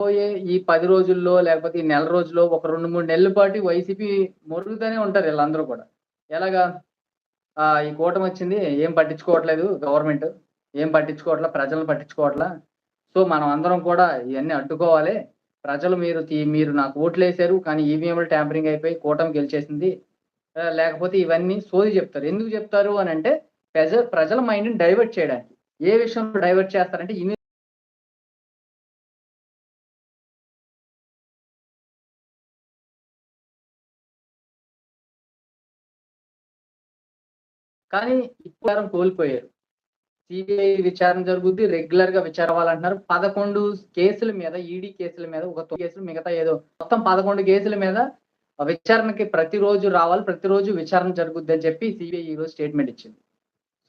రాబోయే ఈ పది రోజుల్లో లేకపోతే ఈ నెల రోజుల్లో ఒక రెండు మూడు నెలల పాటు వైసీపీ మొరుగుతూనే ఉంటారు వీళ్ళందరూ కూడా. ఎలాగా? ఈ కూటమి వచ్చింది ఏం పట్టించుకోవట్లేదు గవర్నమెంట్ ఏం పట్టించుకోవట్లా ప్రజలను పట్టించుకోవట్లా. సో మనం అందరం కూడా ఇవన్నీ అడ్డుకోవాలి. ప్రజలు మీరు మీరు నాకు ఓట్లు వేశారు కానీ ఈవీఎంలు ట్యాంపరింగ్ అయిపోయి కూటమి గెలిచేసింది. లేకపోతే ఇవన్నీ సోది చెప్తారు. ఎందుకు చెప్తారు అని అంటే ప్రజ ప్రజల మైండ్ని డైవర్ట్ చేయడానికి. ఏ విషయంలో డైవర్ట్ చేస్తారంటే కానీ ఇప్పుడు కోల్పోయారు. సిబిఐ విచారణ జరుగుద్ది రెగ్యులర్గా విచారవాలంటున్నారు పదకొండు కేసుల మీద ఈడీ కేసుల మీద ఒక తొమ్మిది కేసులు మిగతా ఏదో మొత్తం పదకొండు కేసుల మీద విచారణకి ప్రతిరోజు రావాలి ప్రతిరోజు విచారణ జరుగుద్ది అని చెప్పి సిబిఐ ఈ రోజు స్టేట్మెంట్ ఇచ్చింది.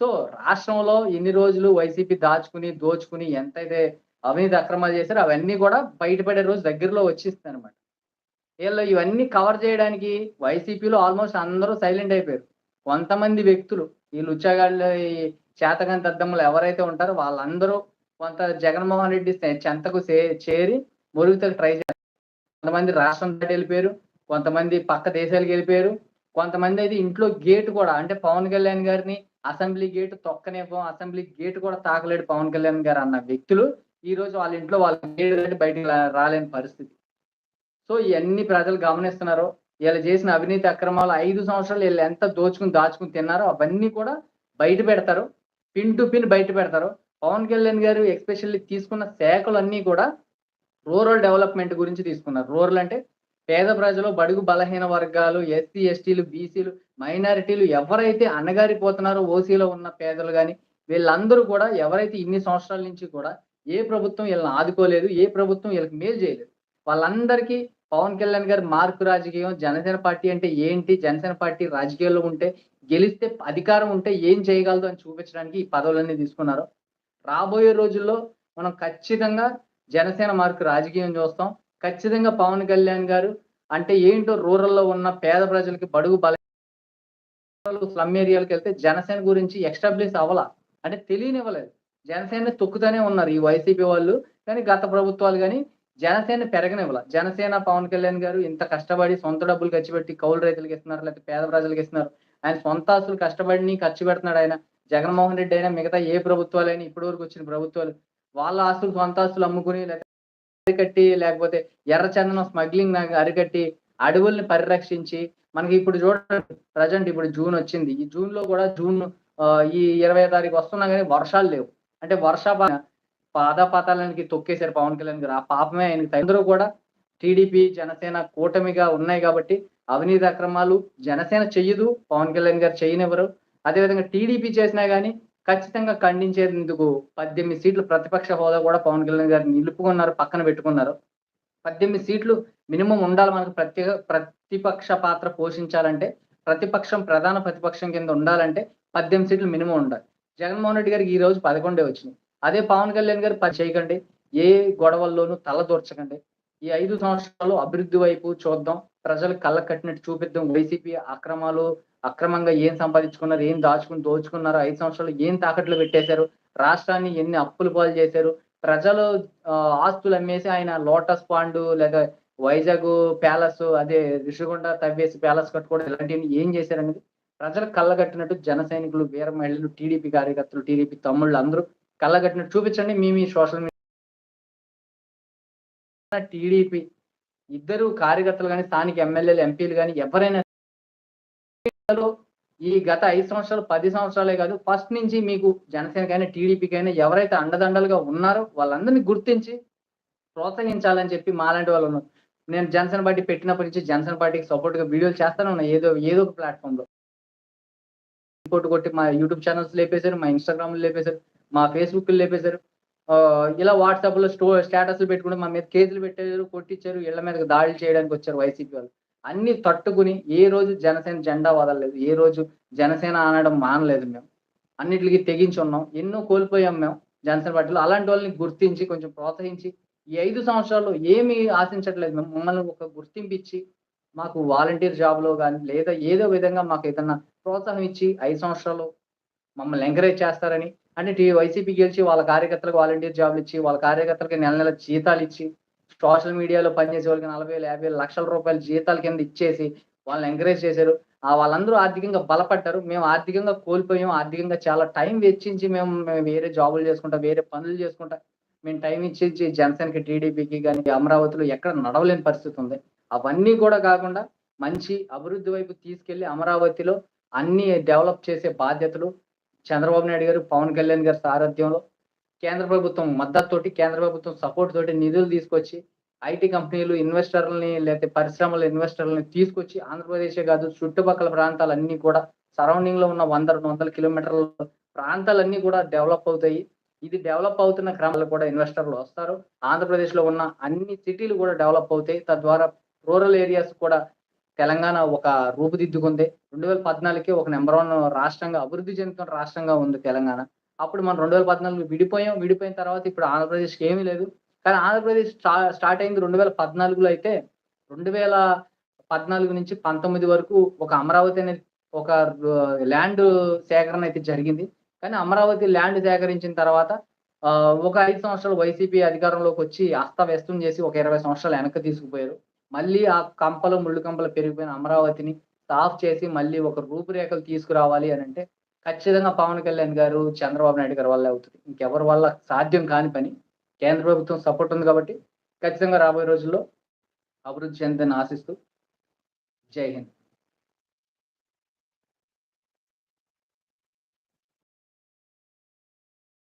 సో రాష్ట్రంలో ఎన్ని రోజులు వైసీపీ దాచుకుని దోచుకుని ఎంతైతే అవినీతి అక్రమాలు చేశారో అవన్నీ కూడా బయటపడే రోజు దగ్గరలో వచ్చేస్తుంది అనమాట వీళ్ళు ఇవన్నీ కవర్ చేయడానికి వైసీపీలో ఆల్మోస్ట్ అందరూ సైలెంట్ అయిపోయారు. కొంతమంది వ్యక్తులు ఈ లుచ్చగాళ్ళు ఈ చేతగాని దద్దమ్మలు ఎవరైతే ఉంటారో వాళ్ళందరూ కొంత జగన్మోహన్ రెడ్డి చెంతకు చే- చేరి మురుగుతకు ట్రై చేస్తారు కొంతమంది రాష్ట్రం దాటి వెళ్ళిపోయారు కొంతమంది పక్క దేశాలకు వెళ్ళిపోయారు కొంతమంది అయితే ఇంట్లో గేట్ కూడా అంటే పవన్ కళ్యాణ్ గారిని అసెంబ్లీ గేట్ తొక్కనివ్వం అసెంబ్లీ గేట్ కూడా తాకలేడు పవన్ కళ్యాణ్ గారు అన్న వ్యక్తులు ఈ రోజు వాళ్ళ ఇంట్లో వాళ్ళ గేట్ బయటకు రాలేని పరిస్థితి. సో ఇవన్నీ ప్రజలు గమనిస్తున్నారు వీళ్ళు చేసిన అవినీతి అక్రమాలు ఐదు సంవత్సరాలు వీళ్ళు ఎంత దోచుకుని దాచుకుని తిన్నారో అవన్నీ కూడా బయట పెడతారు. పిన్ టు పిన్ బయట పెడతారు. పవన్ కళ్యాణ్ గారు ఎస్పెషల్లీ తీసుకున్న శాఖలు అన్నీ కూడా రూరల్ డెవలప్మెంట్ గురించి తీసుకున్నారు. రూరల్ అంటే పేద ప్రజలు బడుగు బలహీన వర్గాలు ఎస్సీ ఎస్టీలు బీసీలు మైనారిటీలు ఎవరైతే అణగారిపోతున్నారో ఓసీలో ఉన్న పేదలు కానీ వీళ్ళందరూ కూడా ఎవరైతే ఇన్ని సంవత్సరాల నుంచి కూడా ఏ ప్రభుత్వం వీళ్ళని ఆదుకోలేదు ఏ ప్రభుత్వం వీళ్ళకి మేలు చేయలేదు వాళ్ళందరికీ పవన్ కళ్యాణ్ గారి మార్కు రాజకీయం జనసేన పార్టీ అంటే ఏంటి జనసేన పార్టీ రాజకీయాల్లో ఉంటే గెలిస్తే అధికారం ఉంటే ఏం చేయగలదు అని చూపించడానికి ఈ పదవులన్నీ తీసుకున్నారు. రాబోయే రోజుల్లో మనం ఖచ్చితంగా జనసేన మార్కు రాజకీయం చూస్తాం. ఖచ్చితంగా పవన్ కళ్యాణ్ గారు అంటే ఏంటో రూరల్లో ఉన్న పేద ప్రజలకి బడుగు బల స్లమ్ ఏరియాలకు వెళ్తే జనసేన గురించి ఎక్స్టాబ్లిష్ అవ్వాల? అంటే తెలియనివ్వలేదు. జనసేన తొక్కుతూనే ఉన్నారు ఈ వైసీపీ వాళ్ళు కానీ గత ప్రభుత్వాలు కానీ జనసేన పెరగనివ్వాల. జనసేన పవన్ కళ్యాణ్ గారు ఇంత కష్టపడి సొంత డబ్బులు ఖర్చు పెట్టి కౌలు రైతులకు ఇస్తున్నారు లేకపోతే పేద ప్రజలకు ఇస్తున్నారు. ఆయన సొంత ఆస్తులు కష్టపడిని ఖర్చు పెడుతున్నాడు ఆయన. జగన్మోహన్ రెడ్డి అయినా మిగతా ఏ ప్రభుత్వాలైనా ఇప్పటి వరకు వచ్చిన ప్రభుత్వాలు వాళ్ళ ఆస్తులు సొంత ఆస్తులు అమ్ముకుని లేకపోతే అరికట్టి లేకపోతే ఎర్రచందనం స్మగ్లింగ్ అరికట్టి అడవుల్ని పరిరక్షించి మనకి ఇప్పుడు చూడండి ప్రజెంట్ ఇప్పుడు జూన్ వచ్చింది. ఈ జూన్లో కూడా జూన్ ఈ ఇరవై తారీఖు వస్తున్నా కానీ వర్షాలు లేవు. అంటే వర్షాప పాదాపాతాలకి తొక్కేశారు పవన్ కళ్యాణ్ గారు. ఆ పాపమే ఆయనకి అందరూ కూడా టీడీపీ జనసేన కూటమిగా ఉన్నాయి కాబట్టి అవినీతి అక్రమాలు జనసేన చెయ్యదు పవన్ కళ్యాణ్ గారు చేయనివ్వరు. అదేవిధంగా టీడీపీ చేసినా కానీ ఖచ్చితంగా ఖండించేందుకు పద్దెనిమిది సీట్లు ప్రతిపక్ష హోదా కూడా పవన్ కళ్యాణ్ గారు నిలుపుకున్నారు పక్కన పెట్టుకున్నారు. పద్దెనిమిది సీట్లు మినిమం ఉండాలి మనకు ప్రత్యేక ప్రతిపక్ష పాత్ర పోషించాలంటే ప్రతిపక్షం ప్రధాన ప్రతిపక్షం కింద ఉండాలంటే పద్దెనిమిది సీట్లు మినిమం ఉండాలి. జగన్మోహన్ రెడ్డి గారికి ఈ రోజు పదకొండే వచ్చినాయి. అదే పవన్ కళ్యాణ్ గారు పని చేయకండి. ఏ గొడవల్లోనూ తలదూర్చకండి ఈ ఐదు సంవత్సరాలు అభివృద్ధి వైపు చూద్దాం. ప్రజలు కళ్ళ కట్టినట్టు చూపిద్దాం. వైసీపీ అక్రమాలు అక్రమంగా ఏం సంపాదించుకున్నారు ఏం దాచుకుని దోచుకున్నారు ఐదు సంవత్సరాలు ఏం తాకట్లు పెట్టేశారు రాష్ట్రాన్ని ఎన్ని అప్పులు పాలు చేశారు ప్రజలు ఆస్తులు అమ్మేసి ఆయన లోటస్ పాండ్ లేదా వైజాగ్ ప్యాలెస్ అదే రిషికొండ తవ్వేసి ప్యాలెస్ కట్టుకోవడం ఇలాంటివి ఏం చేశారనేది ప్రజలు కళ్ళగట్టినట్టు జన సైనికులు వీర మహిళలు టీడీపీ కార్యకర్తలు టీడీపీ తమ్ముళ్ళు అందరూ కళ్ళగట్టినట్టు చూపించండి. మీ మీ సోషల్ మీడియా టీడీపీ ఇద్దరు కార్యకర్తలు కానీ స్థానిక ఎమ్మెల్యేలు ఎంపీలు కానీ ఎవరైనా ఈ గత ఐదు సంవత్సరాలు పది సంవత్సరాలే కాదు ఫస్ట్ నుంచి మీకు జనసేనకైనా టీడీపీకైనా ఎవరైతే అండదండలుగా ఉన్నారో వాళ్ళందరినీ గుర్తించి ప్రోత్సహించాలని చెప్పి మాలాంటి వాళ్ళు ఉన్నారు. నేను జనసేన పార్టీ పెట్టినప్పటి నుంచి జనసేన పార్టీకి సపోర్ట్గా వీడియోలు చేస్తానే ఉన్నా. ఏదో ఏదో ఒక ప్లాట్ఫామ్లో రిపోర్ట్ కొట్టి మా యూట్యూబ్ ఛానల్స్ లేపేశారు మా ఇన్స్టాగ్రామ్ లేపేశారు. మా ఫేస్బుక్ లేపేశారు. ఇలా వాట్సాప్లో స్టో స్టేటస్లు పెట్టుకుంటే మా మీద కేసులు పెట్టారు కొట్టించారు ఇళ్ళ మీద దాడులు చేయడానికి వచ్చారు వైసీపీ వాళ్ళు. అన్ని తట్టుకుని ఏ రోజు జనసేన జెండా వదలలేదు ఏ రోజు జనసేన అనడం మానలేదు మేము. అన్నిటికీ తెగించి ఉన్నాం. ఎన్నో కోల్పోయాం మేము జనసేన పార్టీలో. అలాంటి వాళ్ళని గుర్తించి కొంచెం ప్రోత్సహించి ఈ ఐదు సంవత్సరాల్లో ఏమీ ఆశించట్లేదు మేము. మమ్మల్ని ఒక గుర్తింపు ఇచ్చి మాకు వాలంటీర్ జాబ్లో కానీ లేదా ఏదో విధంగా మాకు ఏదన్నా ప్రోత్సాహం ఇచ్చి ఐదు సంవత్సరాలు మమ్మల్ని ఎంకరేజ్ చేస్తారని అంటే టీ వైసీపీ గెలిచి వాళ్ళ కార్యకర్తలకు వాలంటీర్ జాబ్లు ఇచ్చి వాళ్ళ కార్యకర్తలకి నెల నెల జీతాలు ఇచ్చి సోషల్ మీడియాలో పనిచేసే వాళ్ళకి నలభై వేలు యాభై వేలు లక్షల రూపాయల జీతాల కింద ఇచ్చేసి వాళ్ళని ఎంకరేజ్ చేశారు. ఆ వాళ్ళందరూ ఆర్థికంగా బలపడ్డారు. మేము ఆర్థికంగా కోల్పోయాం ఆర్థికంగా చాలా టైం వెచ్చించి మేము మేము వేరే జాబులు చేసుకుంటా వేరే పనులు చేసుకుంటా మేము టైం ఇచ్చించి జనసేనకి టీడీపీకి కానీ అమరావతిలో ఎక్కడ నడవలేని పరిస్థితి ఉంది. అవన్నీ కూడా కాకుండా మంచి అభివృద్ధి వైపు తీసుకెళ్ళి అమరావతిలో అన్ని డెవలప్ చేసే బాధ్యతలు చంద్రబాబు నాయుడు గారు పవన్ కళ్యాణ్ గారి సారథ్యంలో కేంద్ర ప్రభుత్వం మద్దతుతోటి కేంద్ర ప్రభుత్వం సపోర్ట్ తోటి నిధులు తీసుకొచ్చి ఐటీ కంపెనీలు ఇన్వెస్టర్లని లేకపోతే పరిశ్రమల ఇన్వెస్టర్లని తీసుకొచ్చి ఆంధ్రప్రదేశే కాదు చుట్టుపక్కల ప్రాంతాలన్నీ కూడా సరౌండింగ్లో ఉన్న వంద రెండు వందల కిలోమీటర్ల ప్రాంతాలన్నీ కూడా డెవలప్ అవుతాయి. ఇది డెవలప్ అవుతున్న క్రమంలో కూడా ఇన్వెస్టర్లు వస్తారు. ఆంధ్రప్రదేశ్లో ఉన్న అన్ని సిటీలు కూడా డెవలప్ అవుతాయి. తద్వారా రూరల్ ఏరియాస్ కూడా తెలంగాణ ఒక రూపుదిద్దుకుంది. రెండు వేల పద్నాలుగుకి ఒక నెంబర్ వన్ రాష్ట్రంగా అభివృద్ధి చెందుతున్న రాష్ట్రంగా ఉంది తెలంగాణ. అప్పుడు మనం రెండు వేల పద్నాలుగు విడిపోయాం. విడిపోయిన తర్వాత ఇప్పుడు ఆంధ్రప్రదేశ్కి ఏమీ లేదు. కానీ ఆంధ్రప్రదేశ్ స్టార్ట్ అయింది రెండు వేల పద్నాలుగులో అయితే రెండు వేల పద్నాలుగు నుంచి పంతొమ్మిది వరకు ఒక అమరావతి అనేది ఒక ల్యాండ్ సేకరణ అయితే జరిగింది. కానీ అమరావతి ల్యాండ్ సేకరించిన తర్వాత ఒక ఐదు సంవత్సరాలు వైసీపీ అధికారంలోకి వచ్చి అస్తవ్యస్తం చేసి ఒక ఇరవై సంవత్సరాలు వెనక్కి తీసుకుపోయారు. మళ్ళీ ఆ కంపలు ముళ్ళు కంపలు పెరిగిపోయిన అమరావతిని సాఫ్ చేసి మళ్ళీ ఒక రూపురేఖలు తీసుకురావాలి అని అంటే ఖచ్చితంగా పవన్ కళ్యాణ్ గారు చంద్రబాబు నాయుడు గారి వల్ల అవుతుంది. ఇంకెవరి వల్ల సాధ్యం కాని పని. కేంద్ర ప్రభుత్వం సపోర్ట్ ఉంది కాబట్టి ఖచ్చితంగా రాబోయే రోజుల్లో అభివృద్ధి చెందని ఆశిస్తూ జై హింద్.